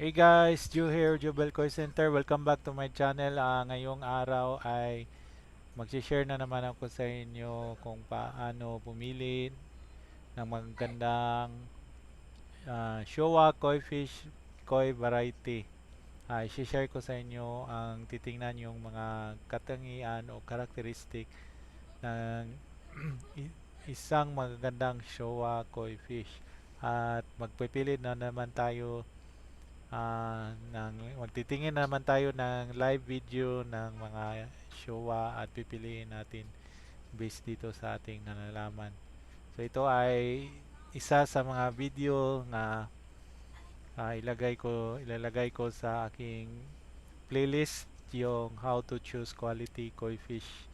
Hey guys, Joe here, Jubel Coin Center. Welcome back to my channel. Ah, ngayong araw ay mag-share na naman ako sa inyo kung paano pumili ng magandang ah, Showa Koi Fish Koi Variety. Ah, i-share ko sa inyo ang titingnan yung mga katangian o karakteristik ng isang magagandang Showa Koi Fish. At magpipili na naman tayo Ah, ng magtitingin naman tayo ng live video ng mga showa at pipiliin natin based dito sa ating nalalaman. So ito ay isa sa mga video na ah, ilagay ko ilalagay ko sa aking playlist yung how to choose quality koi fish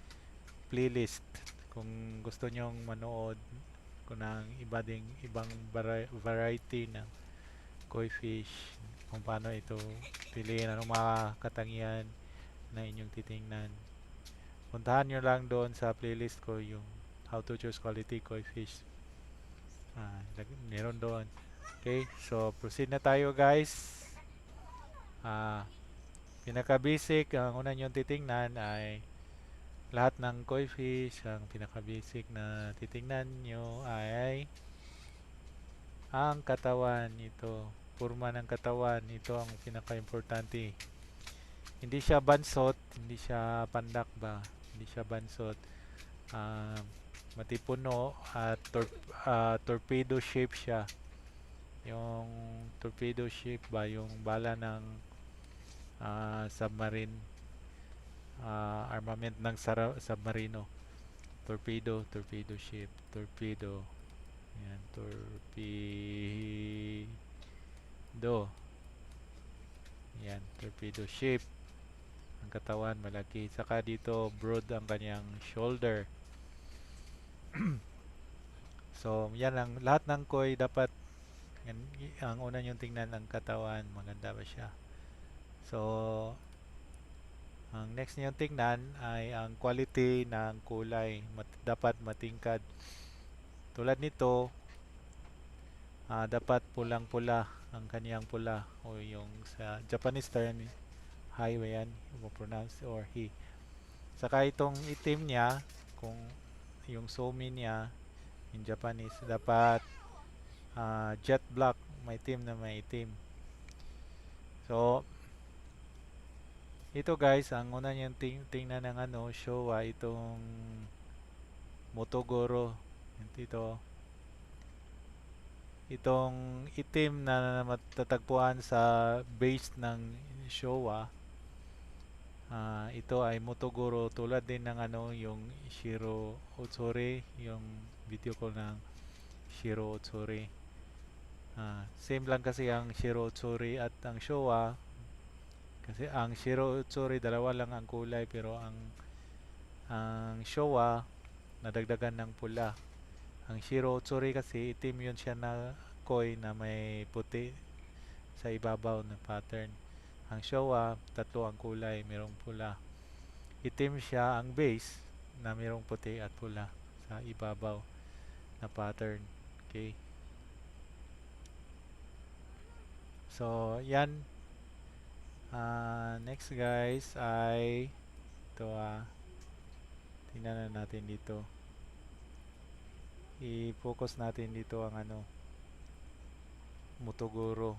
playlist kung gusto nyong manood ko ng iba ding ibang vari- variety ng koi fish kung paano ito piliin anong mga katangian na inyong titingnan. Puntahan nyo lang doon sa playlist ko yung how to choose quality koi fish. Ah, meron doon. Okay so proceed na tayo guys. Ah, pinaka basic ang una nyo titingnan ay lahat ng koi fish. Ang pinaka basic na titingnan nyo ay ang katawan nito forma ng katawan. Ito ang pinaka-importante. Hindi siya bansot hindi siya pandak ba? Hindi siya bansot. Ah, matipuno at tor- ah, torpedo shape siya. Yung torpedo shape ba? Yung bala ng ah, submarine. Ah, armament ng submarino. Torpedo torpedo shape torpedo. Yan torpedo yan torpedo shape. Ang katawan malaki. Saka dito broad ang kanyang shoulder. So yan ang lahat ng koi dapat yan, ang una yung tingnan ang katawan. Maganda ba siya? So ang next niyong tingnan ay ang quality ng kulay Mat- dapat matingkad. Tulad nito ah, dapat pulang-pula ang kaniyang pula o yung sa Japanese term highway yan mo pronounce or he. Saka itong itim niya kung yung somi niya in Japanese dapat ah, jet black may itim na may itim. So ito guys ang una niyang ting tingnan ng ano Showa itong Motogoro. Ito itong itim na matatagpuan sa base ng Showa. Ah, ito ay Motogoro tulad din ng ano yung Shiro Otsuri yung video ko ng Shiro Otsuri Ah, same lang kasi ang Shiro Otsuri at ang Showa. Kasi ang Shiro Otsuri dalawa lang ang kulay pero ang ang Showa nadagdagan ng pula ang Shiro Otsuri kasi itim yun siya na koi na may puti sa ibabaw na pattern. Ang Showa, tatlo ang kulay, mayroong pula. Itim siya ang base na mayroong puti at pula sa ibabaw na pattern. Okay. So, yan. Ah, next guys ay ito ah. Tingnan na natin dito i-focus natin dito ang ano Motogoro.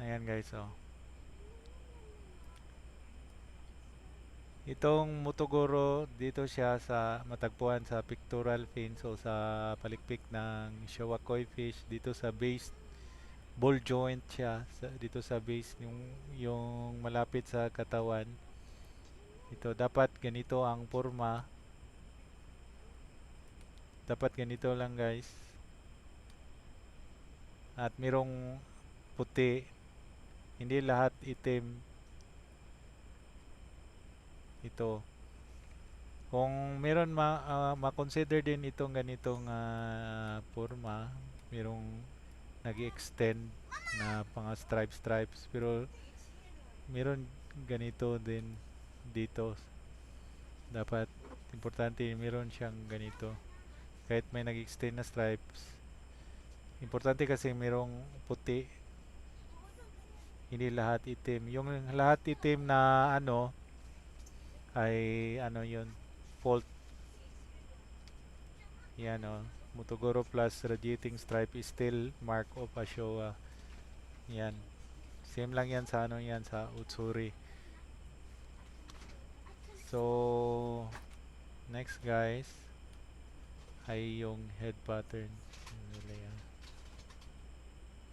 Ayan guys oh. Itong Motogoro dito siya sa matagpuan sa pictorial fins o sa palikpik ng Showa Koi Fish. Dito sa base ball joint siya sa, dito sa base yung yung malapit sa katawan ito dapat ganito ang forma. Dapat ganito lang guys. At mirong puti. Hindi lahat itim. Ito. Kung meron ma ah, ma-consider din itong ganitong ah, forma merong nag-extend na pang stripe stripes pero meron ganito din dito dapat importante meron siyang ganito kahit may nag-extend na stripes Importante kasi merong puti, hindi lahat itim. Yung lahat itim na ano ay ano yun, fault. Yan o. Motogoro plus radiating stripe is still mark of Ashowa. Yan. Same lang yan sa ano yan sa Utsuri. So, next guys ay yung head pattern. Yan?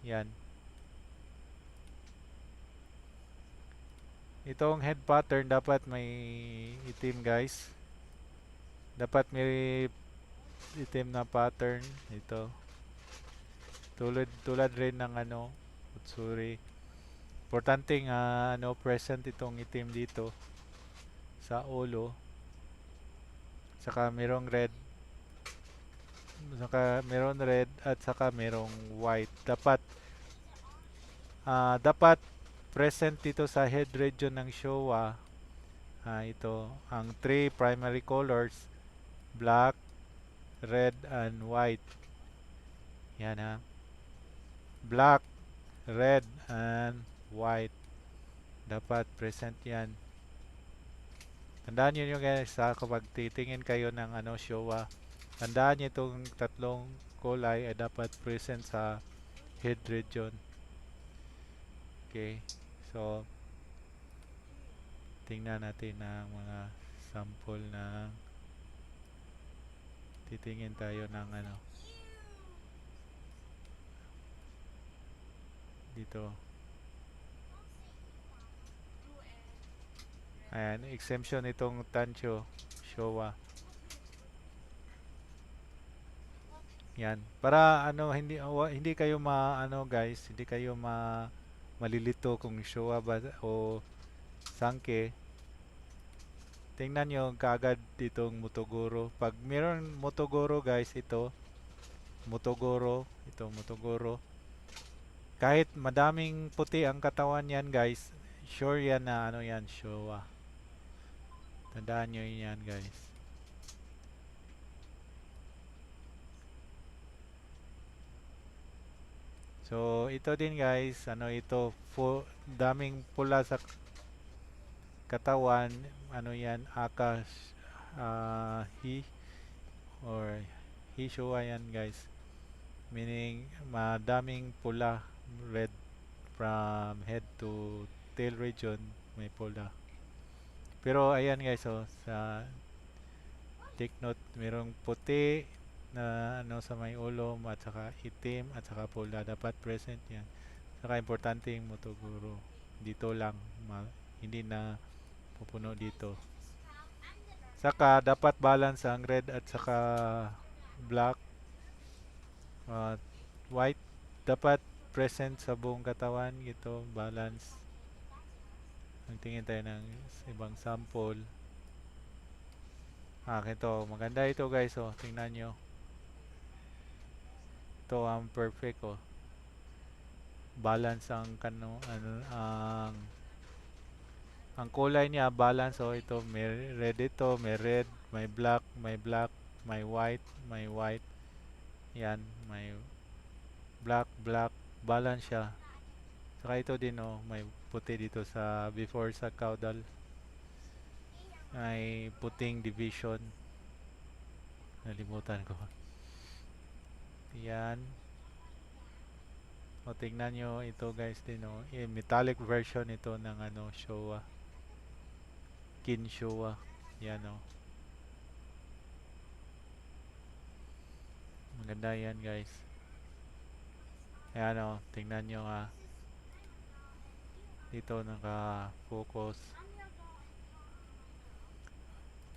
Yan. Itong head pattern dapat may itim guys. Dapat may itim na pattern ito. Tulad tulad rin ng ano Utsuri. Importante nga ano present itong itim dito sa ulo. Saka merong red. Saka meron red at saka merong white. Dapat ah dapat present dito sa head region ng Showa. Ah, ito ang three primary colors black, red and white. Yan ha. Black, red and white. Dapat present yan. Tandaan nyo nyo guys ha, kapag titingin kayo ng ano, Showa, tandaan nyo itong tatlong kulay ay dapat present sa head region. Okay, so tingnan natin ang mga sample na titingin tayo ng ano dito. Ayan, exemption itong Tancho Showa. Yan. Para ano hindi wa- hindi kayo ma ano guys, hindi kayo ma malilito kung Showa ba o Sanke. Tingnan nyo kaagad ditong Motogoro. Pag meron Motogoro guys, ito Motogoro, ito Motogoro. Kahit madaming puti ang katawan yan guys, sure yan na ano yan, Showa. Tandaan nyo yan guys. So, ito din guys, ano ito, fu- daming pula sa katawan, ano yan, akas, ah, hi, or hishowa yan guys. Meaning, madaming pula, red from head to tail region, may pula. Pero ayan guys, oh, sa take note, merong puti na ano sa may ulo at saka itim at saka pula dapat present yan. Saka importante yung motoguro. Dito lang, ma- hindi na pupuno dito. Saka dapat balance ang red at saka black. Uh, white dapat present sa buong katawan. Ito, balance. Ang tingin tayo ng ibang sample. Ah, ito. Maganda ito guys. Oh. Tingnan nyo. Ito ang perfect. Oh. Balance ang kano, ano, ang ang kulay niya balance oh ito may red ito may red may black may black may white may white yan may black black balance siya saka ito din oh may puti dito sa before sa caudal. May puting division. Nalimutan ko. Yan. O tingnan nyo ito guys din oh. Eh, metallic version ito ng ano Showa. Kin Showa. Yan oh. Maganda yan guys. Ayan oh. Tingnan nyo ha dito naka focus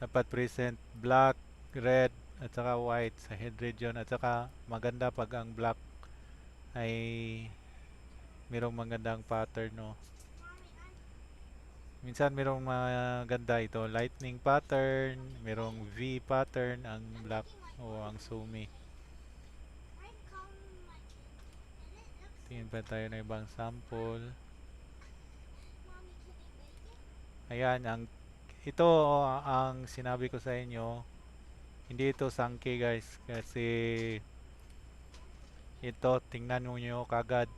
dapat present black red at saka white sa head region. At saka maganda pag ang black ay merong magandang pattern no? Minsan merong maganda ito. Lightning pattern merong V pattern ang black o ang sumi. Tingin pa tayo ng ibang sample ayan ang ito oh, ang sinabi ko sa inyo hindi ito sangke guys kasi ito tingnan mo nyo kagad.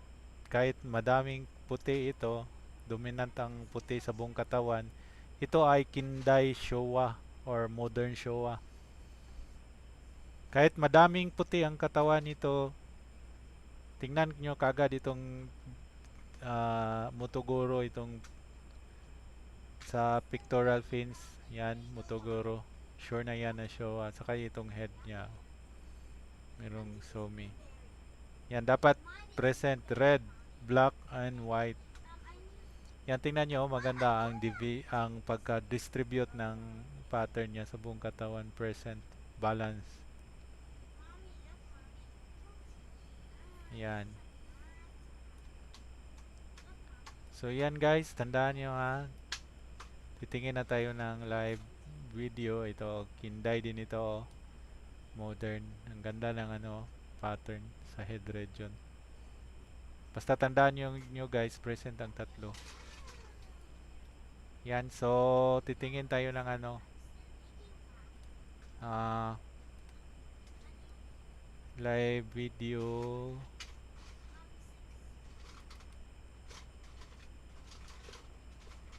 Kahit madaming puti ito dominant ang puti sa buong katawan ito ay Kindai Showa or modern Showa. Kahit madaming puti ang katawan nito tingnan nyo kagad itong ah, Motogoro itong sa pectoral fins yan Motogoro. Sure na yan na Showa saka itong head niya. Merong somi. Yan dapat present red black and white. Yan tingnan nyo maganda ang divi ang pagka-distribute ng pattern niya sa buong katawan. Present balance. Yan. So yan guys tandaan nyo ha titingin na tayo ng live video. Ito kinday din ito. Modern. Ang ganda ng ano pattern sa head region. Basta tandaan nyo, nyo guys present ang tatlo. Yan so titingin tayo ng ano ah live video.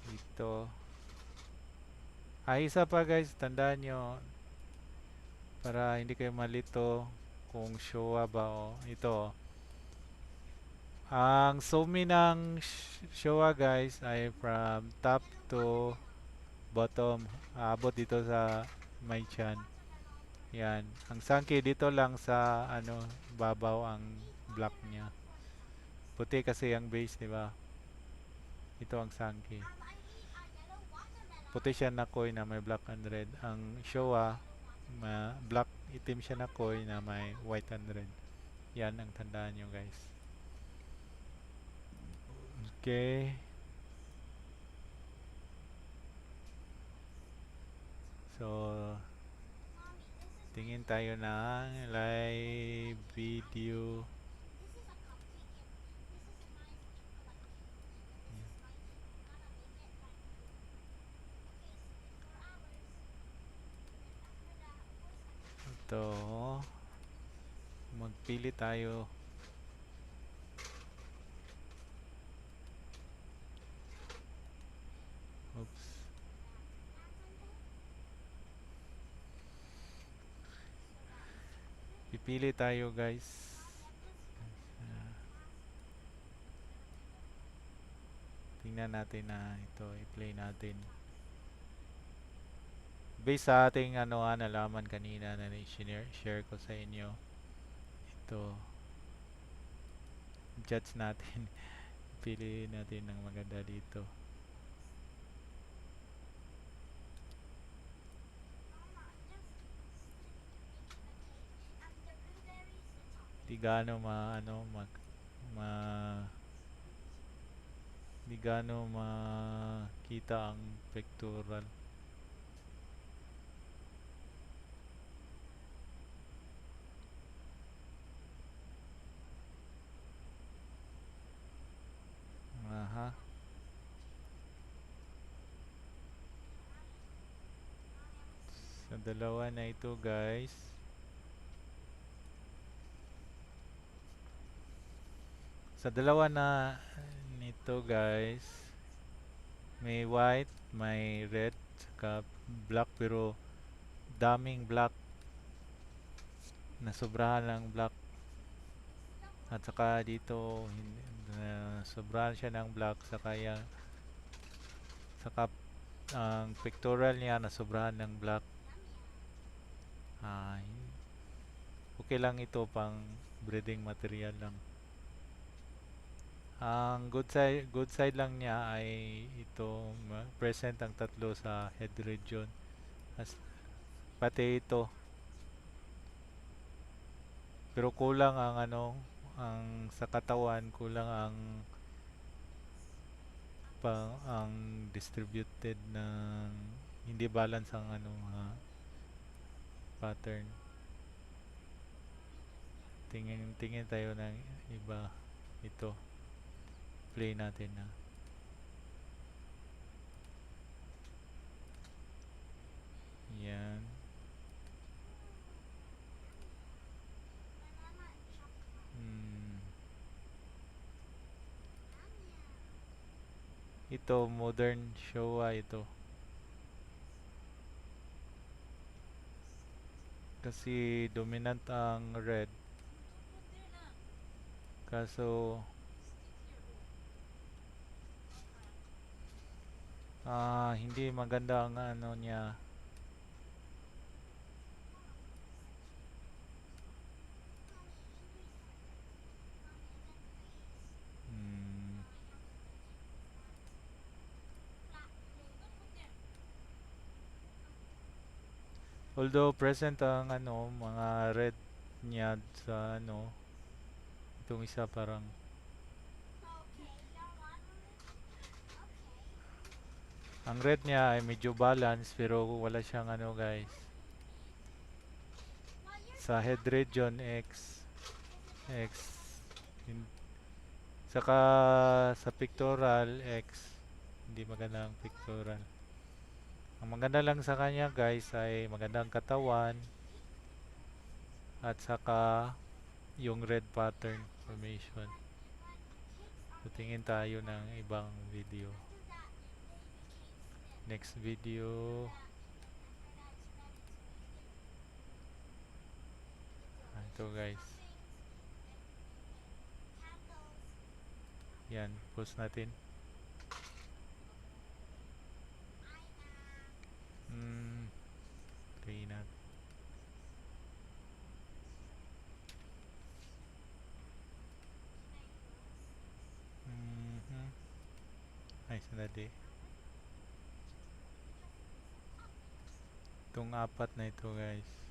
Dito ah isa pa guys tandaan nyo para hindi kayo malito kung Showa ba o ito. Ang sumi ng sh- Showa guys ay from top to bottom. Abot dito sa may chan yan. Ang sangki dito lang sa ano babaw ang black niya. Puti kasi ang base di ba? Ito ang sangki puti siya na koi na may black and red. Ang Showa ma black itim siya na koi na may white and red. Yan ang tandaan nyo guys. Okay. So tingin tayo ng live video ito magpili tayo. Oops. Pipili tayo guys. Tingnan natin na ito i-play natin based sa ating ano ah, nalaman kanina na share share ko sa inyo ito judge natin pili natin ng maganda dito. Di gaano ma ano mag ma di gaano makita ang pectoral aha sa dalawa na ito guys. Sa dalawa na nito guys may white may red saka black pero daming black. Nasobrahan lang black. At saka dito hindi, na sobrahan siya ng black saka yan saka ang pectoral niya nasobrahan ng black ay. Okay lang ito pang breeding material lang. Ang good side good side lang niya ay ito ma- present ang tatlo sa head region. As pati ito. Pero kulang ang ano ang sa katawan kulang ang pang ang distributed ng hindi balance ang ano ha, pattern. Tingin tingin tayo ng iba. Ito. Play natin na yan. Hmm. ito modern showa ito. Kasi dominant ang red. Kaso ah hindi maganda ang ano niya. Although present ang ano mga red niya sa ano itong isa parang ang red niya ay medyo balance pero wala siyang ano guys. Sa head region X. X. Hin- saka sa pictorial X. Hindi maganda ang pictorial ang maganda lang sa kanya guys ay magandang katawan at saka yung red pattern formation. So tingin tayo ng ibang video. Next video. Ah, ito guys. Yan post natin hmm try natin Mhm. Ay, sandali. Itong apat na ito, guys.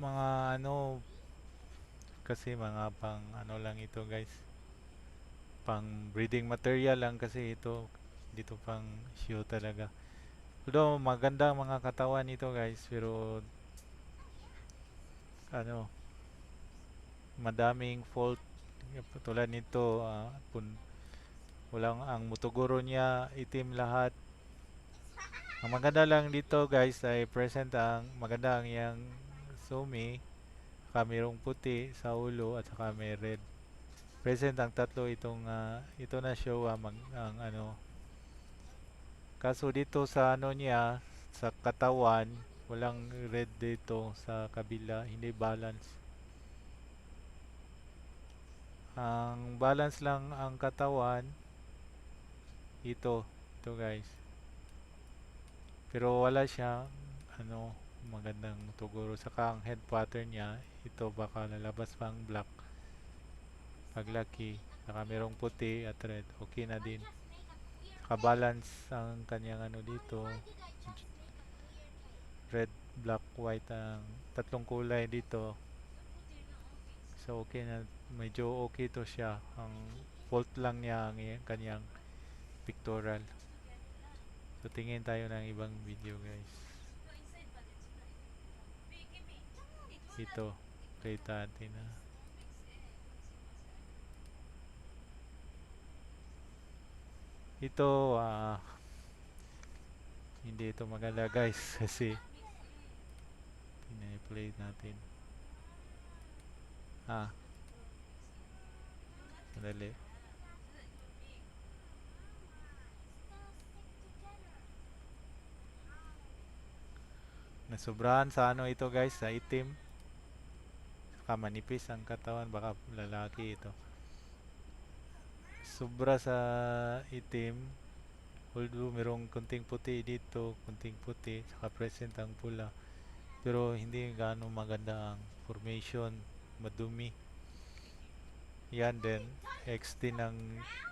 Mga ano, kasi mga pang ano lang ito, guys. Pang breeding material lang kasi ito. Dito pang show talaga. Although maganda mga katawan nito, guys, pero ano, madaming fault tulad nito ah, pun walang ang mutuguro niya itim lahat ang maganda lang dito guys ay present ang maganda ang iyang sumi saka mayroong puti sa ulo at saka may red. Present ang tatlo itong ah, ito na show ah, mag, ang ano. Kaso dito sa ano niya sa katawan walang red dito sa kabila hindi balance. Ang balance lang ang katawan ito ito guys. Pero wala siya ano magandang tuguro. Saka ang head pattern niya ito baka lalabas pa ang black. Paglaki saka merong puti at red. Okay na din. Saka balance ang kanyang ano dito. Red black white ang tatlong kulay dito. So okay na. Medyo okay to siya. Ang fault lang niya ang kanyang pictorial. So tingin tayo ng ibang video guys ito kita natin na. Ito ah hindi ito maganda guys kasi pina-play natin. Ah sandali. Nasobrahan sa ano ito guys, sa itim. Saka manipis ang katawan, baka lalaki ito. Sobra sa itim. Although merong kunting puti dito, kunting puti, saka present ang pula. Pero hindi gaano maganda ang formation, madumi. Yan din, X din ang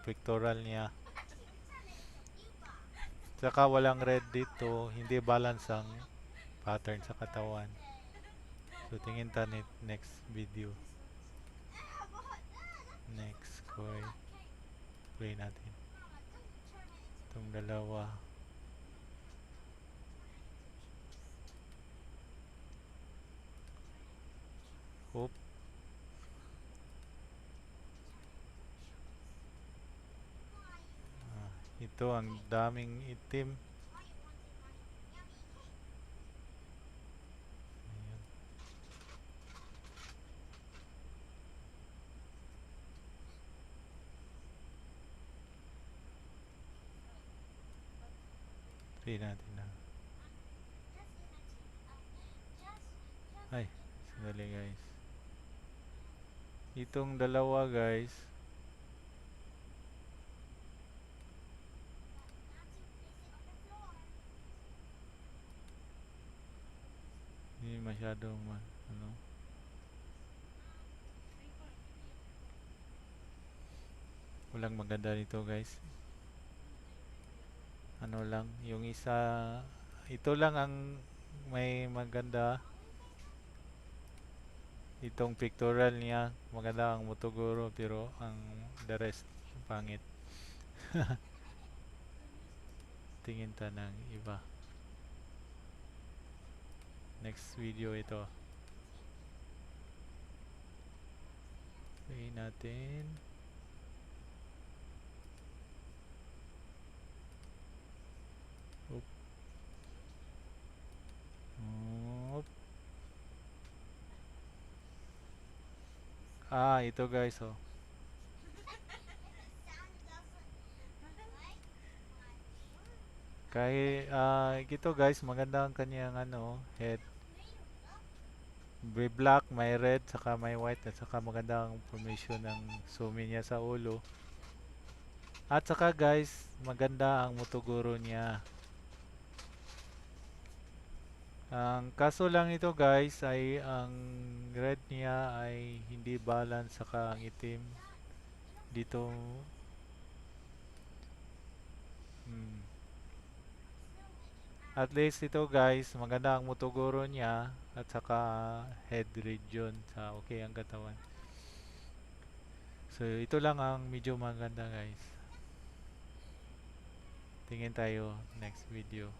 pectoral niya. Saka walang red dito, hindi balance ang pattern sa katawan. So tingin ta ni next video. Next koy. Play natin. Itong dalawa. Oop. Ah, ito ang daming itim. Play natin na. Ay, sandali guys. Itong dalawa guys. Hindi masyadong ma ano. Walang maganda nito guys. Ano lang, yung isa ito lang ang may maganda. Itong pictorial niya, maganda ang Motogoro pero ang the rest pangit. Tingin ta ng iba. Next video ito. Play natin. Oop. Oop. Ah, ito guys oh. Kaya ah ito guys, maganda ang kanyang ano, head. May black, may red, saka may white at saka maganda ang formation ng sumi niya sa ulo. At saka guys, maganda ang Motogoro niya. Ang kaso lang ito guys ay ang red niya ay hindi balance saka ang itim dito hmm. At least ito guys, maganda ang Motogoro niya at saka head region sa okay ang katawan. So ito lang ang medyo maganda guys. Tingin tayo next video.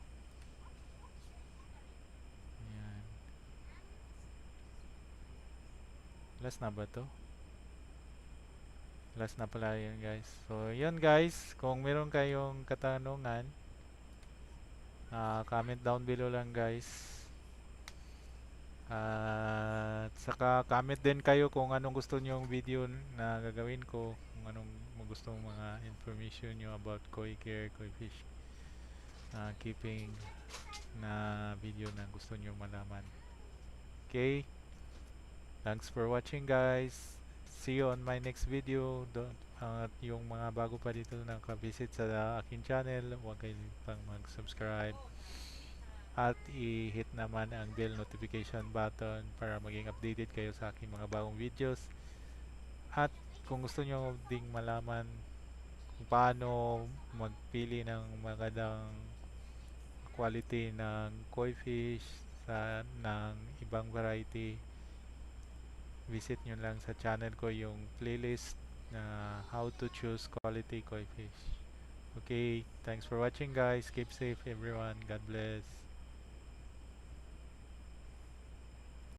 Last na ba to? Last na pala yun guys. So yun guys, kung meron kayong katanungan, ah, comment down below lang guys. At saka comment din kayo kung anong gusto nyo video na gagawin ko, kung anong gusto mga information nyo about koi care, koi fish ah, keeping na video na gusto nyo malaman. Okay? Thanks for watching guys. See you on my next video. Don't, at yung mga bago pa dito nakabisit sa akin channel, huwag kayo pang mag-subscribe. At i-hit naman ang bell notification button para maging updated kayo sa aking mga bagong videos. At kung gusto nyo ding malaman kung paano magpili ng magandang quality ng koi fish sa ng ibang variety visit nyo lang sa channel ko yung playlist na how to choose quality koi fish. Okay thanks for watching guys. Keep safe everyone. God bless